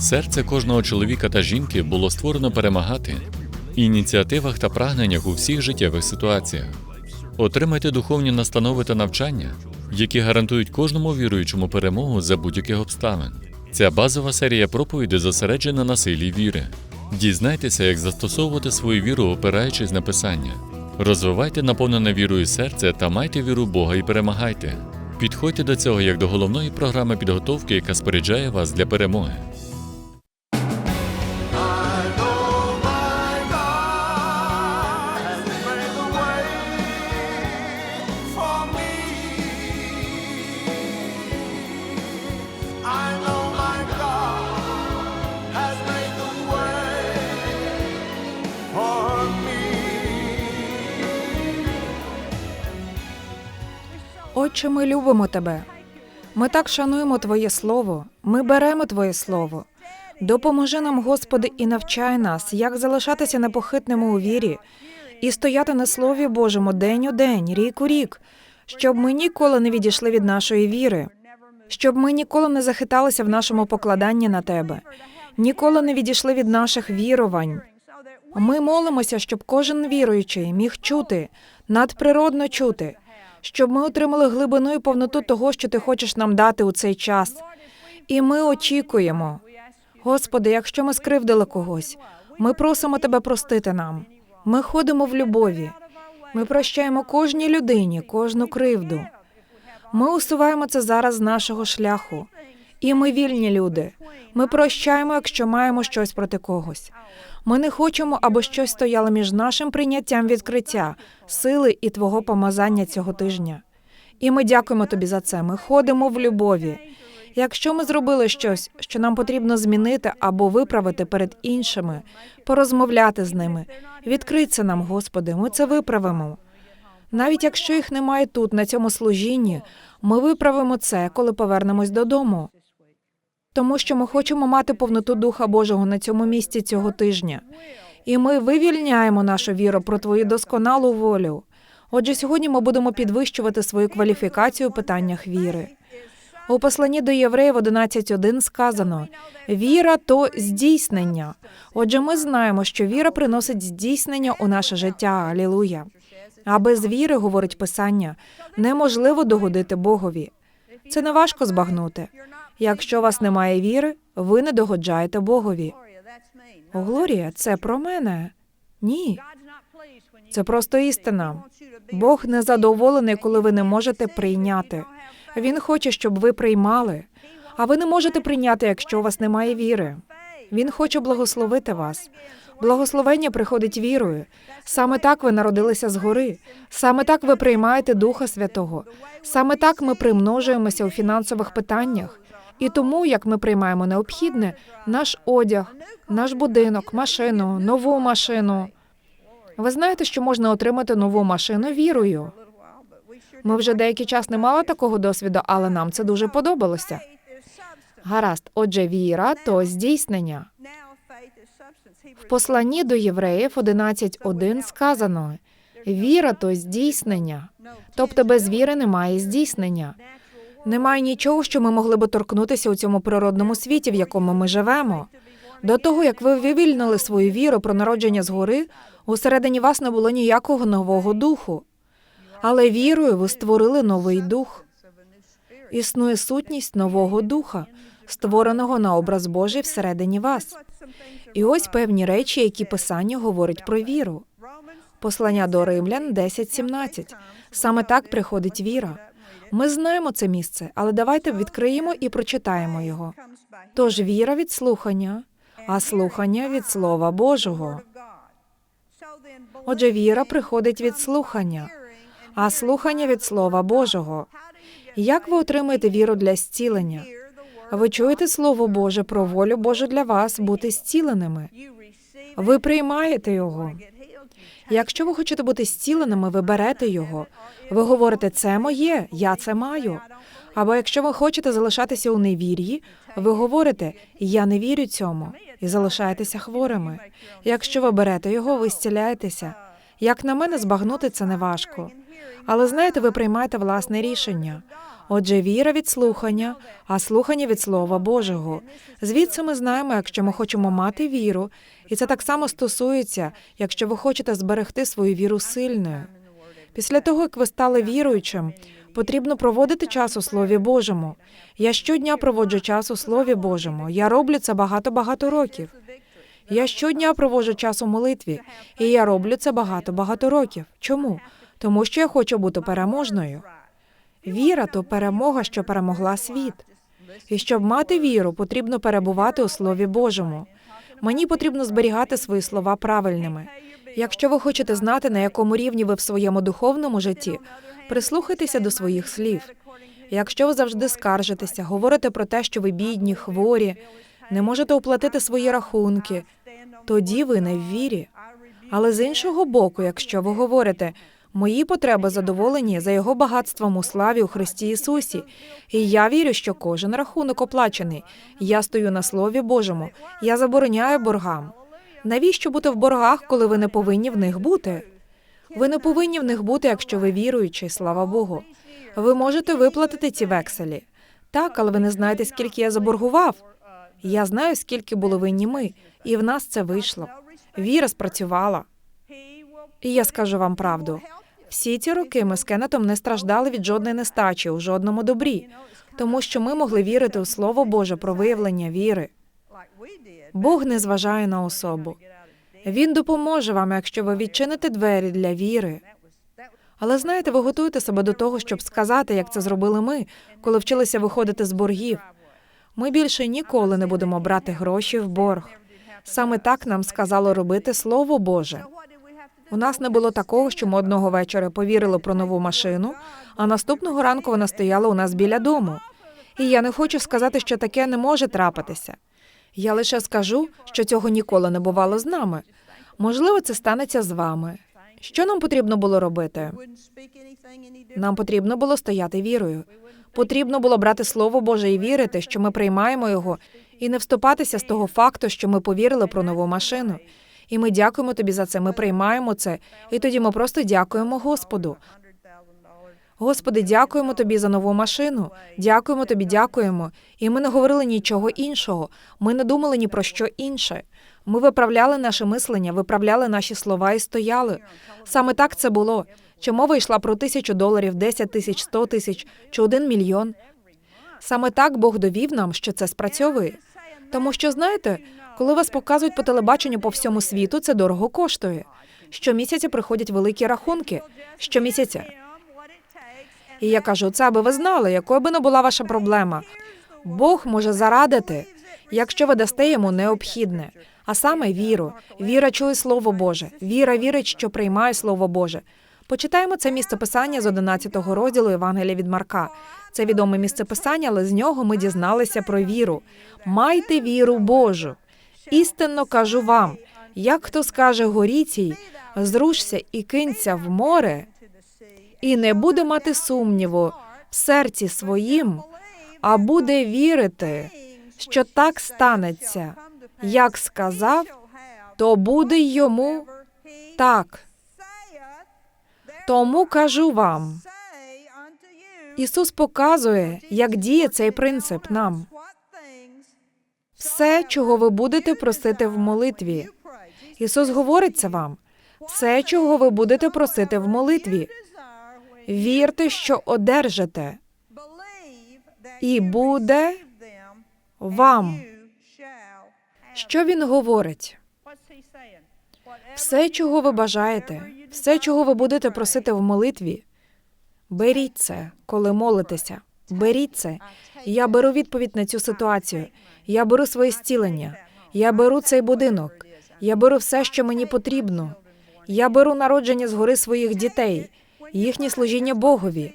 Серце кожного чоловіка та жінки було створено перемагати ініціативах та прагненнях у всіх життєвих ситуаціях. Отримайте духовні настанови та навчання, які гарантують кожному віруючому перемогу за будь-яких обставин. Ця базова серія проповідей зосереджена на силі віри. Дізнайтеся, як застосовувати свою віру, опираючись на писання. Розвивайте наповнене вірою серце та майте віру Бога і перемагайте. Підходьте до цього як до головної програми підготовки, яка споряджає вас для перемоги. Отче, ми любимо тебе. Ми так шануємо Твоє Слово, ми беремо Твоє Слово. Допоможи нам, Господи, і навчай нас, як залишатися непохитними у вірі і стояти на Слові Божому день у день, рік у рік, щоб ми ніколи не відійшли від нашої віри, щоб ми ніколи не захиталися в нашому покладанні на Тебе, ніколи не відійшли від наших вірувань. Ми молимося, щоб кожен віруючий міг чути, надприродно чути, щоб ми отримали глибину і повноту того, що ти хочеш нам дати у цей час. І ми очікуємо. Господи, якщо ми скривдили когось, ми просимо тебе простити нам. Ми ходимо в любові. Ми прощаємо кожній людині, кожну кривду. Ми усуваємо це зараз з нашого шляху. І ми вільні люди. Ми прощаємо, якщо маємо щось проти когось. Ми не хочемо, аби щось стояло між нашим прийняттям відкриття, сили і твого помазання цього тижня. І ми дякуємо тобі за це. Ми ходимо в любові. Якщо ми зробили щось, що нам потрібно змінити або виправити перед іншими, порозмовляти з ними, відкрий це нам, Господи, ми це виправимо. Навіть якщо їх немає тут, на цьому служінні, ми виправимо це, коли повернемось додому. Тому що ми хочемо мати повноту Духа Божого на цьому місці цього тижня. І ми вивільняємо нашу віру про твою досконалу волю. Отже, сьогодні ми будемо підвищувати свою кваліфікацію у питаннях віри. У посланні до євреїв 11.1 сказано: віра то здійснення. Отже, ми знаємо, що віра приносить здійснення у наше життя. Алілуя. А без віри, говорить Писання, неможливо догодити Богові. Це не важко збагнути. Якщо вас немає віри, ви не догоджаєте Богові. Глорія, це про мене. Ні, це просто істина. Бог не задоволений, коли ви не можете прийняти. Він хоче, щоб ви приймали, а ви не можете прийняти, якщо у вас немає віри. Він хоче благословити вас. Благословення приходить вірою. Саме так ви народилися згори. Саме так ви приймаєте Духа Святого. Саме так ми примножуємося у фінансових питаннях. І тому, як ми приймаємо необхідне, наш одяг, наш будинок, машину, нову машину. Ви знаєте, що можна отримати нову машину вірою. Ми вже деякий час не мали такого досвіду, але нам це дуже подобалося. Гаразд, отже, віра то здійснення. В посланні до євреїв 11.1 сказано: віра то здійснення. Тобто без віри немає здійснення. Немає нічого, що ми могли би торкнутися у цьому природному світі, в якому ми живемо. До того, як ви вивільнили свою віру про народження згори, усередині вас не було ніякого нового духу. Але вірою ви створили новий дух. Існує сутність нового духа, створеного на образ Божий всередині вас. І ось певні речі, які писання говорить про віру. Послання до римлян 10.17. Саме так приходить віра. Ми знаємо це місце, але давайте відкриємо і прочитаємо його. Тож віра від слухання, а слухання від Слова Божого. Отже, віра приходить від слухання, а слухання від Слова Божого. Як ви отримаєте віру для зцілення? Ви чуєте Слово Боже про волю Божу для вас бути зціленими. Ви приймаєте його. Якщо ви хочете бути зціленими, ви берете його. Ви говорите, це моє, я це маю. Або якщо ви хочете залишатися у невір'ї, ви говорите, я не вірю цьому, і залишаєтеся хворими. Якщо ви берете його, ви зціляєтеся. Як на мене, збагнути це не важко. Але знаєте, ви приймаєте власне рішення. Отже, віра від слухання, а слухання від Слова Божого. Звідси ми знаємо, якщо ми хочемо мати віру, і це так само стосується, якщо ви хочете зберегти свою віру сильною. Після того, як ви стали віруючим, потрібно проводити час у Слові Божому. Я щодня проводжу час у Слові Божому. Я роблю це багато-багато років. Я щодня проводжу час у молитві, і я роблю це багато-багато років. Чому? Тому що я хочу бути переможною. Віра то перемога, що перемогла світ. І щоб мати віру, потрібно перебувати у Слові Божому. Мені потрібно зберігати свої слова правильними. Якщо ви хочете знати, на якому рівні ви в своєму духовному житті, прислухайтеся до своїх слів. Якщо ви завжди скаржитеся, говорите про те, що ви бідні, хворі, не можете оплатити свої рахунки, тоді ви не в вірі. Але з іншого боку, якщо ви говорите, мої потреби задоволені за його багатством у славі у Христі Ісусі, і я вірю, що кожен рахунок оплачений. Я стою на Слові Божому, я забороняю боргам. Навіщо бути в боргах, коли ви не повинні в них бути? Ви не повинні в них бути, якщо ви віруючі, слава Богу. Ви можете виплатити ці векселі. Так, але ви не знаєте, скільки я заборгував. Я знаю, скільки були винні ми, і в нас це вийшло. Віра спрацювала. І я скажу вам правду. Всі ці роки ми з Кеннетом не страждали від жодної нестачі у жодному добрі, тому що ми могли вірити у Слово Боже про виявлення віри. Бог не зважає на особу. Він допоможе вам, якщо ви відчините двері для віри. Але знаєте, ви готуєте себе до того, щоб сказати, як це зробили ми, коли вчилися виходити з боргів. Ми більше ніколи не будемо брати гроші в борг. Саме так нам сказало робити Слово Боже. У нас не було такого, що ми одного вечора повірили про нову машину, а наступного ранку вона стояла у нас біля дому. І я не хочу сказати, що таке не може трапитися. Я лише скажу, що цього ніколи не бувало з нами. Можливо, це станеться з вами. Що нам потрібно було робити? Нам потрібно було стояти вірою. Потрібно було брати Слово Боже і вірити, що ми приймаємо його, і не вступатися з того факту, що ми повірили про нову машину. І ми дякуємо тобі за це. Ми приймаємо це, і тоді ми просто дякуємо Господу. Господи, дякуємо тобі за нову машину. Дякуємо тобі, дякуємо. І ми не говорили нічого іншого. Ми не думали ні про що інше. Ми виправляли наше мислення, виправляли наші слова і стояли. Саме так це було. Чи мова йшла про тисячу доларів, десять тисяч, сто тисяч чи один мільйон? Саме так Бог довів нам, що це спрацьовує. Тому що знаєте, коли вас показують по телебаченню по всьому світу, це дорого коштує. Щомісяця приходять великі рахунки. Щомісяця. І я кажу, це аби ви знали, якою би не була ваша проблема. Бог може зарадити, якщо ви дасте йому необхідне, а саме віру. Віра чує Слово Боже. Віра вірить, що приймає Слово Боже. Почитаємо це місцеписання з 11 розділу Євангелія від Марка. Це відоме місцеписання, але з нього ми дізналися про віру. Майте віру Божу. Істинно кажу вам, як хто скаже горі цій, зрушся і кинься в море, і не буде мати сумніву в серці своїм, а буде вірити, що так станеться, як сказав, то буде йому так. Тому кажу вам, Ісус показує, як діє цей принцип нам. Все, чого ви будете просити в молитві. Ісус говорить це вам. Все, чого ви будете просити в молитві. Вірте, що одержите, і буде вам. Що він говорить? Все, чого ви бажаєте, все, чого ви будете просити в молитві, беріть це, коли молитеся. Беріть це. Я беру відповідь на цю ситуацію. Я беру своє зцілення. Я беру цей будинок. Я беру все, що мені потрібно. Я беру народження згори своїх дітей, їхнє служіння Богові.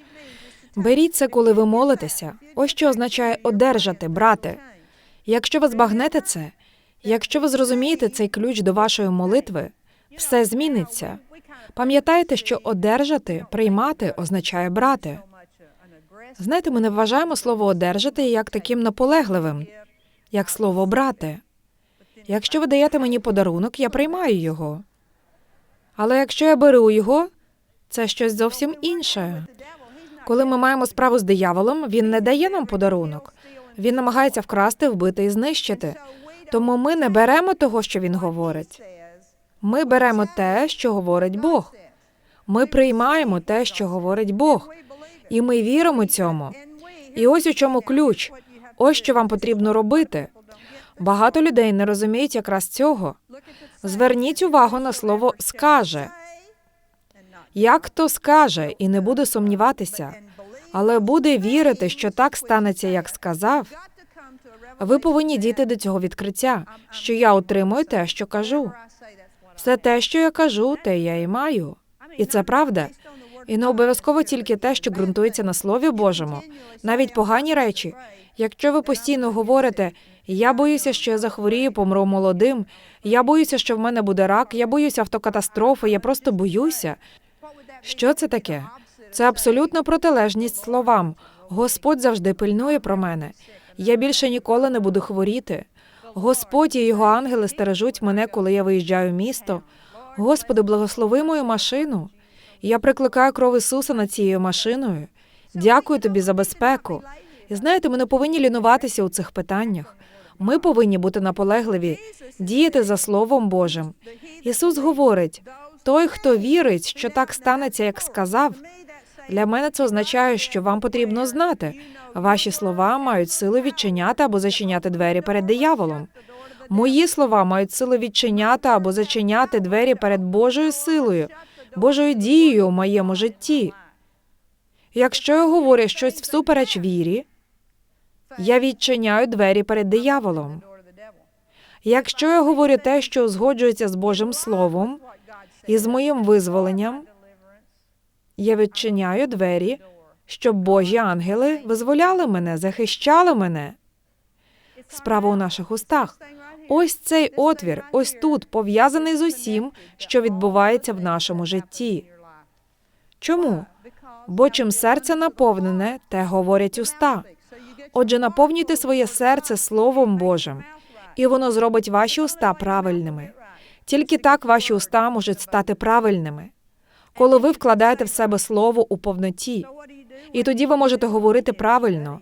Беріть це, коли ви молитеся. Ось що означає одержати, брати. Якщо ви збагнете це, якщо ви зрозумієте цей ключ до вашої молитви, все зміниться. Пам'ятайте, що одержати, приймати означає брати. Знаєте, ми не вважаємо слово одержати як таким наполегливим, як слово брати. Якщо ви даєте мені подарунок, я приймаю його. Але якщо я беру його, це щось зовсім інше. Коли ми маємо справу з дияволом, він не дає нам подарунок. Він намагається вкрасти, вбити і знищити. Тому ми не беремо того, що він говорить. Ми беремо те, що говорить Бог. Ми приймаємо те, що говорить Бог, і ми віримо цьому. І ось у чому ключ. Ось що вам потрібно робити. Багато людей не розуміють якраз цього. Зверніть увагу на слово скаже. Як хто скаже і не буде сумніватися, але буде вірити, що так станеться, як сказав. Ви повинні дійти до цього відкриття, що я отримую те, що кажу. Все те, що я кажу, те я і маю. І це правда. І не обов'язково тільки те, що ґрунтується на Слові Божому, навіть погані речі. Якщо ви постійно говорите, я боюся, що я захворію, помру молодим, я боюся, що в мене буде рак, я боюся автокатастрофи, я просто боюся. Що це таке? Це абсолютно протилежність словам. Господь завжди пильнує про мене. Я більше ніколи не буду хворіти. Господь і його ангели стережуть мене, коли я виїжджаю в місто. Господи, благослови мою машину. Я прикликаю кров Ісуса над цією машиною. Дякую тобі за безпеку. І знаєте, ми не повинні лінуватися у цих питаннях. Ми повинні бути наполегливі, діяти за Словом Божим. Ісус говорить: той, хто вірить, що так станеться, як сказав. Для мене це означає, що вам потрібно знати. Ваші слова мають силу відчиняти або зачиняти двері перед дияволом. Мої слова мають силу відчиняти або зачиняти двері перед Божою силою, Божою дією у моєму житті. Якщо я говорю щось всупереч вірі, я відчиняю двері перед дияволом. Якщо я говорю те, що узгоджується з Божим Словом і з моїм визволенням, я відчиняю двері, щоб Божі ангели визволяли мене, захищали мене. Справа у наших устах. Ось цей отвір, ось тут, пов'язаний з усім, що відбувається в нашому житті. Чому? Бо чим серце наповнене, те говорять уста. Отже, наповнюйте своє серце Словом Божим, і воно зробить ваші уста правильними. Тільки так ваші уста можуть стати правильними. Коли ви вкладаєте в себе слово у повноті, і тоді ви можете говорити правильно.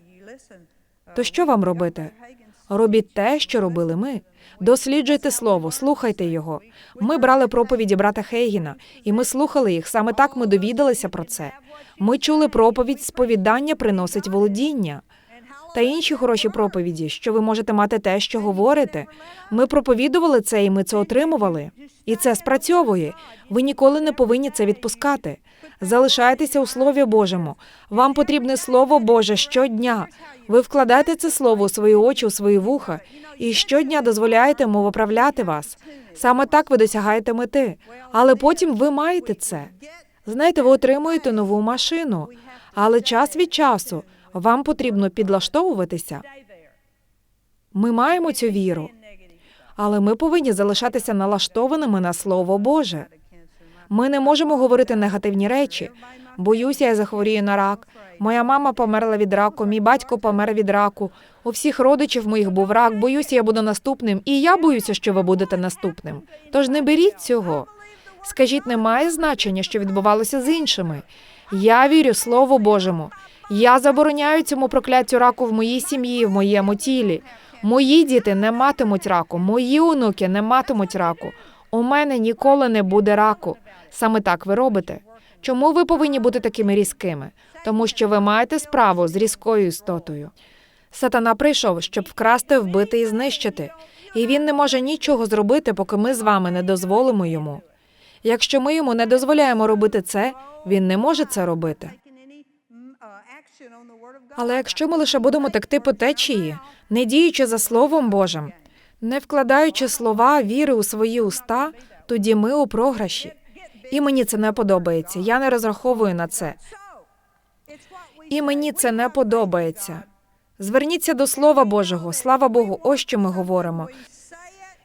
То що вам робити? Робіть те, що робили ми. Досліджуйте слово, слухайте його. Ми брали проповіді брата Хейгіна, і ми слухали їх. Саме так ми довідалися про це. Ми чули проповідь сповідання приносить володіння та інші хороші проповіді, що ви можете мати те, що говорите. Ми проповідували це, і ми це отримували. І це спрацьовує. Ви ніколи не повинні це відпускати. Залишайтеся у Слові Божому. Вам потрібне Слово Боже щодня. Ви вкладаєте це слово у свої очі, у свої вуха, і щодня дозволяєте йому виправляти вас. Саме так ви досягаєте мети. Але потім ви маєте це. Знаєте, ви отримуєте нову машину, але час від часу вам потрібно підлаштовуватися. Ми маємо цю віру, але ми повинні залишатися налаштованими на Слово Боже. Ми не можемо говорити негативні речі. Боюся, я захворію на рак. Моя мама померла від раку, мій батько помер від раку. У всіх родичів моїх був рак. Боюся, я буду наступним, і я боюся, що ви будете наступним. Тож не беріть цього. Скажіть, немає значення, що відбувалося з іншими. Я вірю Слову Божому. Я забороняю цьому прокляттю раку в моїй сім'ї, в моєму тілі. Мої діти не матимуть раку, мої онуки не матимуть раку. У мене ніколи не буде раку. Саме так ви робите. Чому ви повинні бути такими різкими? Тому що ви маєте справу з різкою істотою. Сатана прийшов, щоб вкрасти, вбити і знищити, і він не може нічого зробити, поки ми з вами не дозволимо йому. Якщо ми йому не дозволяємо робити це, він не може це робити. Але якщо ми лише будемо текти по течії, не діючи за Словом Божим, не вкладаючи слова віри у свої уста, тоді ми у програші. І мені це не подобається. Я не розраховую на це. І мені це не подобається. Зверніться до Слова Божого. Слава Богу, ось що ми говоримо.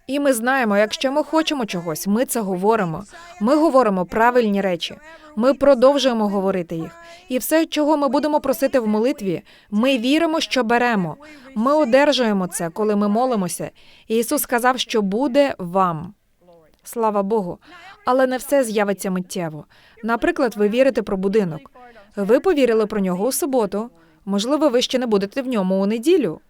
І ми знаємо, якщо ми хочемо чогось, ми це говоримо. Ми говоримо правильні речі. Ми продовжуємо говорити їх. І все, чого ми будемо просити в молитві, ми віримо, що беремо. Ми одержуємо це, коли ми молимося. І Ісус сказав, що буде вам. Слава Богу. Але не все з'явиться миттєво. Наприклад, ви вірите про будинок. Ви повірили про нього у суботу. Можливо, ви ще не будете в ньому у неділю.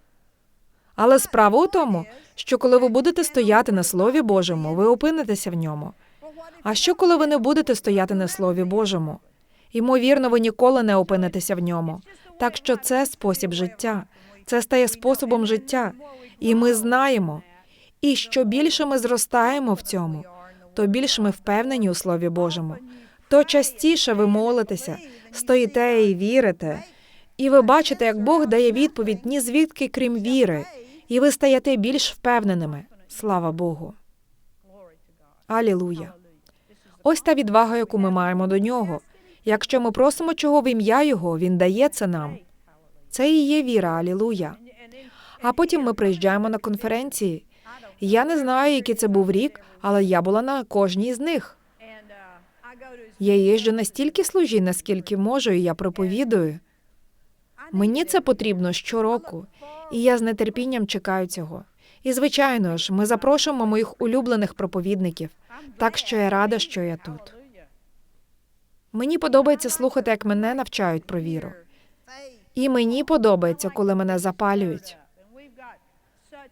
Але справа у тому, що коли ви будете стояти на Слові Божому, ви опинитеся в ньому. А що, коли ви не будете стояти на Слові Божому? Ймовірно, ви ніколи не опинитеся в ньому. Так що це спосіб життя, це стає способом життя. І ми знаємо. І що більше ми зростаємо в цьому, то більше ми впевнені у Слові Божому, то частіше ви молитеся, стоїте і вірите. І ви бачите, як Бог дає відповідь ні звідки, крім віри, і ви стаєте більш впевненими. Слава Богу. Алілуя. Ось та відвага, яку ми маємо до нього. Якщо ми просимо чого в ім'я Його, Він дає це нам. Це і є віра, алілуя. А потім ми приїжджаємо на конференції. Я не знаю, який це був рік, але я була на кожній з них. Я їжджу настільки служінь, наскільки можу, і я проповідую. Мені це потрібно щороку, і я з нетерпінням чекаю цього. І звичайно ж, ми запрошуємо моїх улюблених проповідників, так що я рада, що я тут. Мені подобається слухати, як мене навчають про віру. І мені подобається, коли мене запалюють.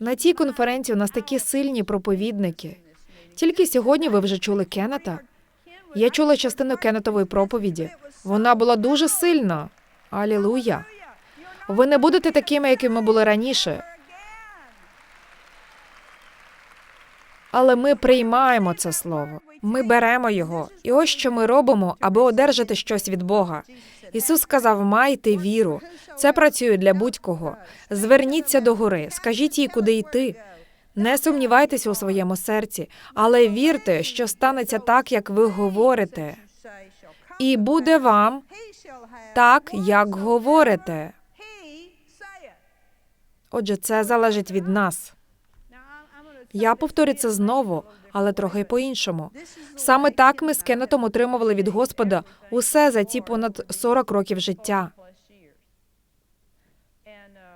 На цій конференції у нас такі сильні проповідники. Тільки сьогодні ви вже чули Кеннета. Я чула частину Кеннетової проповіді. Вона була дуже сильна. Алілуя. Ви не будете такими, якими були раніше. Але ми приймаємо це слово. Ми беремо його. І ось що ми робимо, аби одержати щось від Бога. Ісус сказав: майте віру. Це працює для будь-кого. Зверніться до гори, скажіть їй, куди йти. Не сумнівайтеся у своєму серці, але вірте, що станеться так, як ви говорите, і буде вам так, як говорите. Отже, це залежить від нас. Я повторю це знову, але трохи по-іншому. Саме так ми з Кеннетом отримували від Господа усе за ці понад 40 років життя.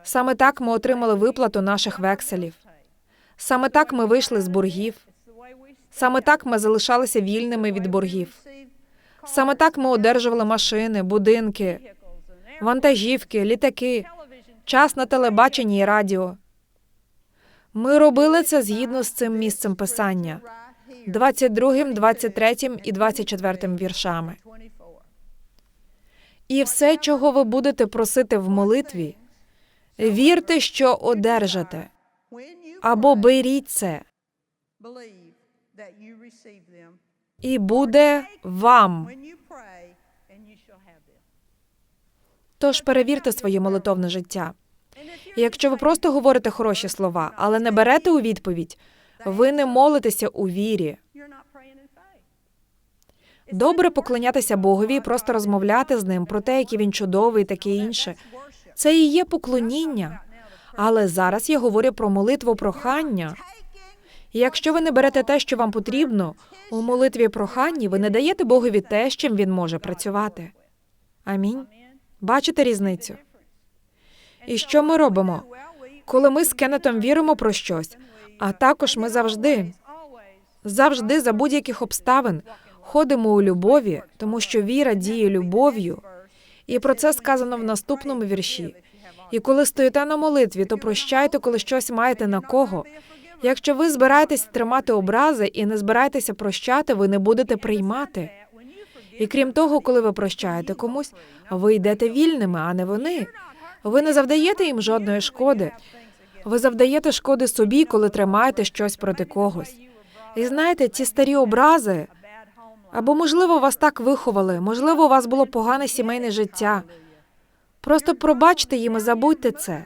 Саме так ми отримали виплату наших векселів. Саме так ми вийшли з боргів. Саме так ми залишалися вільними від боргів. Саме так ми одержували машини, будинки, вантажівки, літаки, час на телебаченні і радіо. Ми робили це згідно з цим місцем писання, 22, 23 і 24 віршами. І все, чого ви будете просити в молитві, вірте, що одержите, або беріть це, і буде вам. Тож перевірте своє молитовне життя. І якщо ви просто говорите хороші слова, але не берете у відповідь, ви не молитеся у вірі. Добре поклонятися Богові і просто розмовляти з ним про те, який він чудовий, і таке інше. Це і є поклоніння. Але зараз я говорю про молитву прохання. І якщо ви не берете те, що вам потрібно, у молитві проханні ви не даєте Богові те, з чим він може працювати. Амінь. Бачите різницю? І що ми робимо? Коли ми з Кеннетом віримо про щось, а також ми завжди, завжди за будь-яких обставин ходимо у любові, тому що віра діє любов'ю. І про це сказано в наступному вірші. І коли стоїте на молитві, то прощайте, коли щось маєте на кого. Якщо ви збираєтесь тримати образи і не збираєтеся прощати, ви не будете приймати. І крім того, коли ви прощаєте комусь, ви йдете вільними, а не вони. Ви не завдаєте їм жодної шкоди. Ви завдаєте шкоди собі, коли тримаєте щось проти когось. І знаєте, ці старі образи, або, можливо, вас так виховали, можливо, у вас було погане сімейне життя. Просто пробачте їм і забудьте це.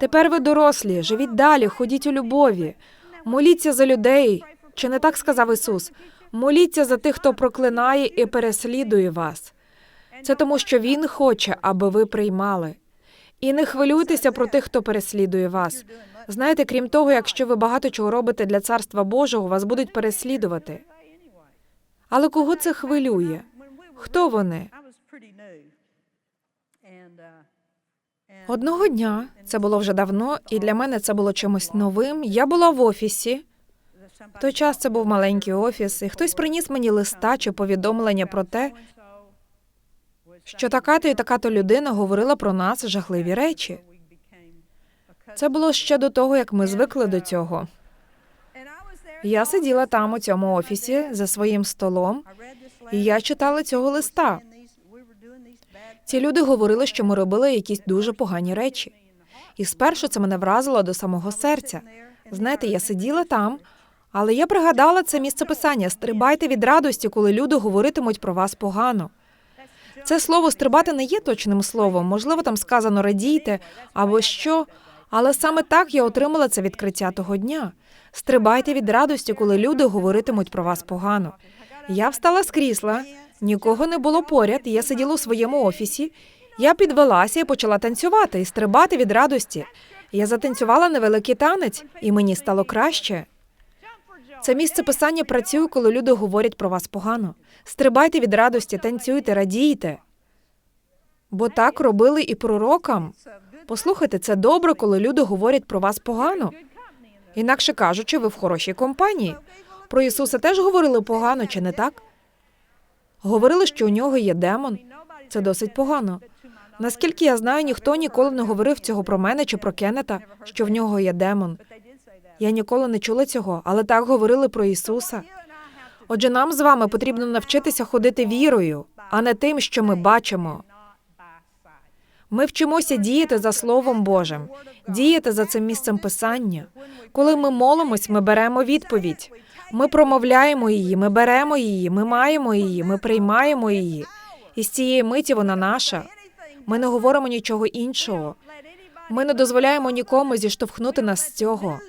Тепер ви дорослі, живіть далі, ходіть у любові, моліться за людей. Чи не так сказав Ісус? Моліться за тих, хто проклинає і переслідує вас. Це тому, що Він хоче, аби ви приймали. І не хвилюйтеся про тих, хто переслідує вас. Знаєте, крім того, якщо ви багато чого робите для царства Божого, вас будуть переслідувати. Але кого це хвилює? Хто вони? Одного дня це було вже давно, і для мене це було чимось новим. Я була в офісі. В той час це був маленький офіс, і хтось приніс мені листа чи повідомлення про те, що така-то і така-то людина говорила про нас жахливі речі. Це було ще до того, як ми звикли до цього. Я сиділа там у цьому офісі за своїм столом, і я читала цього листа. Ці люди говорили, що ми робили якісь дуже погані речі. І спершу це мене вразило до самого серця. Знаєте, я сиділа там, але я пригадала це місце писання: стрибайте від радості, коли люди говоритимуть про вас погано. Це слово стрибати не є точним словом. Можливо, там сказано радійте або що. Але саме так я отримала це відкриття того дня. Стрибайте від радості, коли люди говоритимуть про вас погано. Я встала з крісла, нікого не було поряд. Я сиділа у своєму офісі. Я підвелася і почала танцювати і стрибати від радості. Я затанцювала невеликий танець, і мені стало краще. Це місце писання працює, коли люди говорять про вас погано. Стрибайте від радості, танцюйте, радійте. Бо так робили і пророкам. Послухайте, це добре, коли люди говорять про вас погано. Інакше кажучи, ви в хорошій компанії. Про Ісуса теж говорили погано, чи не так? Говорили, що у нього є демон. Це досить погано. Наскільки я знаю, ніхто ніколи не говорив цього про мене чи про Кеннета, що в нього є демон. Я ніколи не чула цього, але так говорили про Ісуса. Отже, нам з вами потрібно навчитися ходити вірою, а не тим, що ми бачимо. Ми вчимося діяти за Словом Божим, діяти за цим місцем писання. Коли ми молимось, ми беремо відповідь. Ми промовляємо її, ми беремо її, ми маємо її, ми приймаємо її. І з цієї миті вона наша. Ми не говоримо нічого іншого. Ми не дозволяємо нікому зіштовхнути нас з цього.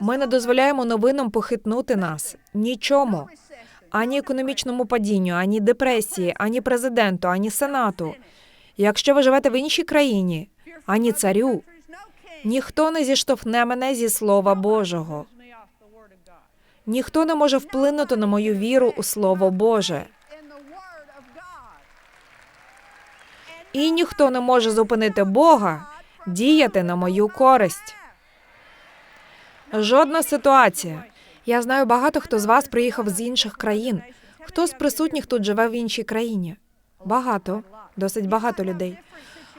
Ми не дозволяємо новинам похитнути нас нічому, ані економічному падінню, ані депресії, ані президенту, ані сенату. Якщо ви живете в іншій країні, ані царю, ніхто не зіштовхне мене зі слова Божого. Ніхто не може вплинути на мою віру у Слово Боже. І ніхто не може зупинити Бога діяти на мою користь. Жодна ситуація. Я знаю багато хто з вас приїхав з інших країн. Хто з присутніх тут живе в іншій країні? Багато, досить багато людей.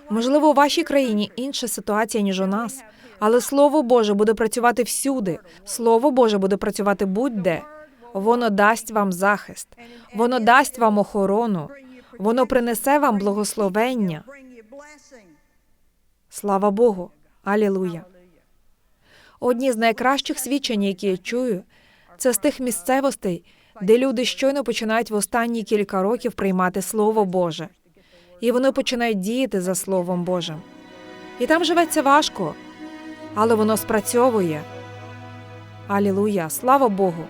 Можливо, у вашій країні інша ситуація, ніж у нас, але Слово Боже буде працювати всюди. Слово Боже буде працювати будь-де. Воно дасть вам захист, воно дасть вам охорону, воно принесе вам благословення. Слава Богу! Алілуя! Одні з найкращих свідчень, які я чую, це з тих місцевостей, де люди щойно починають в останні кілька років приймати Слово Боже, і вони починають діяти за Словом Божим. І там живеться важко, але воно спрацьовує. Алілуя! Слава Богу!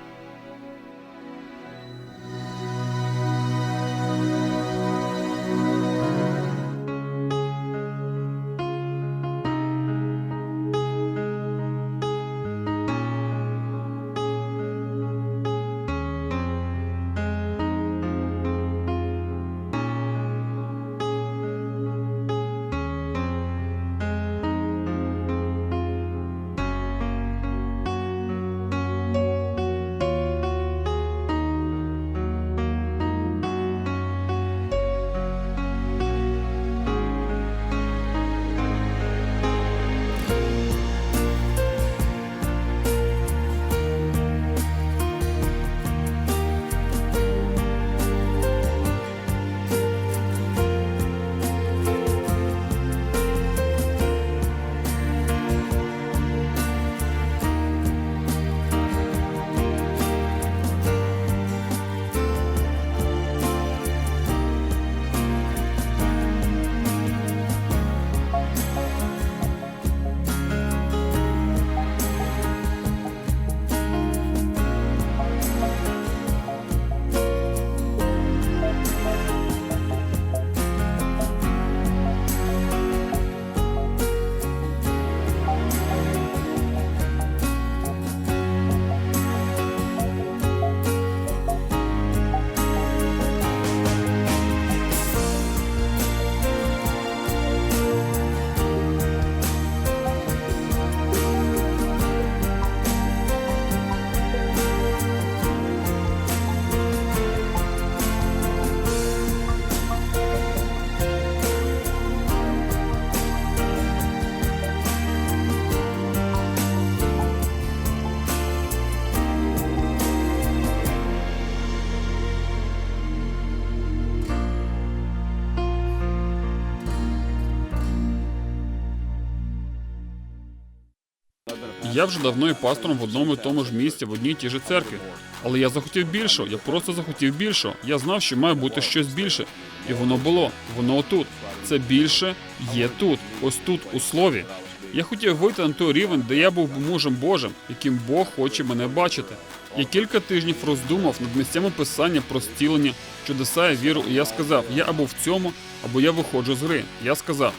Я вже давно є пастором в одному і тому ж місці, в одній і тій же церкві. Але я захотів більшого, я просто захотів більшого. Я знав, що має бути щось більше. І воно було, воно отут. Це більше є тут, ось тут, у слові. Я хотів вийти на той рівень, де я був мужем Божим, яким Бог хоче мене бачити. Я кілька тижнів роздумав над місцями писання про зцілення, чудеса і віру, і я сказав: я або в цьому, або я виходжу з гри. Я сказав: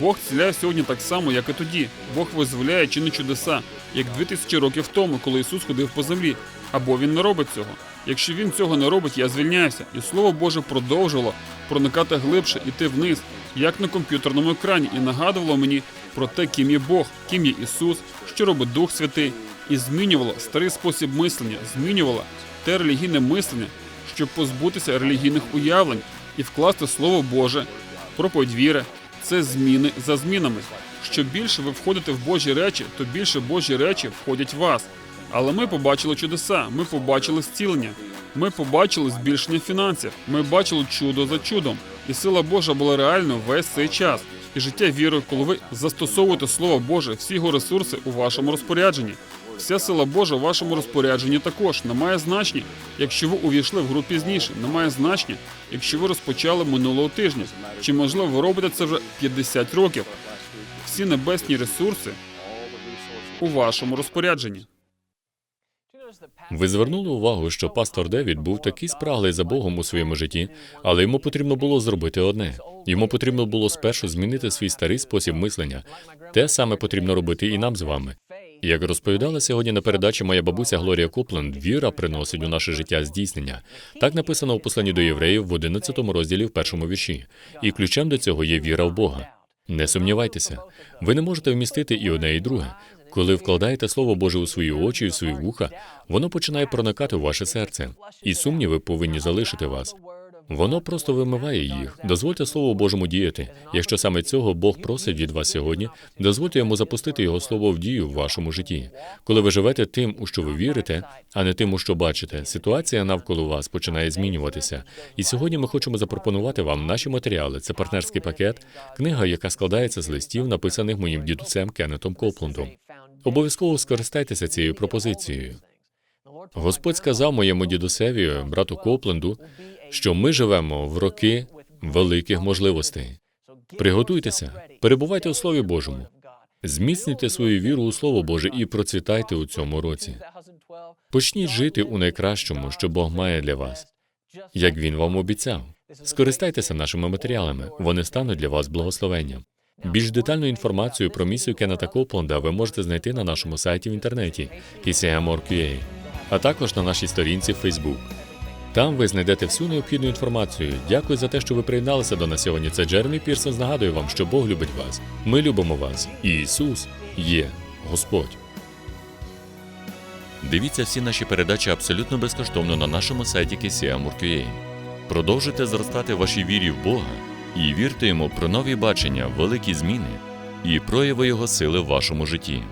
Бог ціляє сьогодні так само, як і тоді. Бог визволяє чи не чудеса, як дві тисячі років тому, коли Ісус ходив по землі. Або він не робить цього. Якщо він цього не робить, я звільняюся. І слово Боже продовжувало проникати глибше, іти вниз, як на комп'ютерному екрані, і нагадувало мені про те, ким є Бог, ким є Ісус, що робить Дух Святий, і змінювало старий спосіб мислення, змінювало те релігійне мислення, щоб позбутися релігійних уявлень і вкласти Слово Боже, проповідь віри. Це зміни за змінами. Що більше ви входите в Божі речі, то більше Божі речі входять в вас. Але ми побачили чудеса, ми побачили зцілення, ми побачили збільшення фінансів, ми бачили чудо за чудом. І сила Божа була реальною весь цей час. І життя вірою, коли ви застосовуєте Слово Боже, всі його ресурси у вашому розпорядженні. Вся сила Божа у вашому розпорядженні також не має значення, якщо ви увійшли в гру пізніше, не має значення, якщо ви розпочали минулого тижня. Чи можливо ви робите це вже 50 років? Всі небесні ресурси у вашому розпорядженні. Ви звернули увагу, що пастор Девід був такий спраглий за Богом у своєму житті, але йому потрібно було зробити одне. Йому потрібно було спершу змінити свій старий спосіб мислення. Те саме потрібно робити і нам з вами. Як розповідала сьогодні на передачі моя бабуся Глорія Копленд, віра приносить у наше життя здійснення. Так написано у посланні до євреїв в 11 розділі в першому вірші. І ключем до цього є віра в Бога. Не сумнівайтеся, ви не можете вмістити і одне, і друге. Коли вкладаєте Слово Боже у свої очі і в свої вуха, воно починає проникати в ваше серце, і сумніви повинні залишити вас. Воно просто вимиває їх. Дозвольте Слову Божому діяти. Якщо саме цього Бог просить від вас сьогодні, дозвольте йому запустити його слово в дію в вашому житті. Коли ви живете тим, у що ви вірите, а не тим, у що бачите, ситуація навколо вас починає змінюватися. І сьогодні ми хочемо запропонувати вам наші матеріали. Це партнерський пакет, книга, яка складається з листів, написаних моїм дідусем Кеннетом Коплендом. Обов'язково скористайтеся цією пропозицією. Господь сказав моєму дідусеві, брату Копленду, що ми живемо в роки великих можливостей. Приготуйтеся, перебувайте у Слові Божому, зміцнюйте свою віру у Слово Боже і процвітайте у цьому році. Почніть жити у найкращому, що Бог має для вас, як він вам обіцяв. Скористайтеся нашими матеріалами, вони стануть для вас благословенням. Більш детальну інформацію про місію Кеннета Копленда ви можете знайти на нашому сайті в інтернеті KCM.org.ua, а також на нашій сторінці в Facebook. Там ви знайдете всю необхідну інформацію. Дякую за те, що ви приєдналися до нас сьогодні. Це Джеремі Пірсон. Нагадую вам, що Бог любить вас. Ми любимо вас. І Ісус є Господь. Дивіться всі наші передачі абсолютно безкоштовно на нашому сайті KCM.org.ua. Продовжуйте зростати в вашій вірі в Бога і вірте йому про нові бачення, великі зміни і прояви Його сили в вашому житті.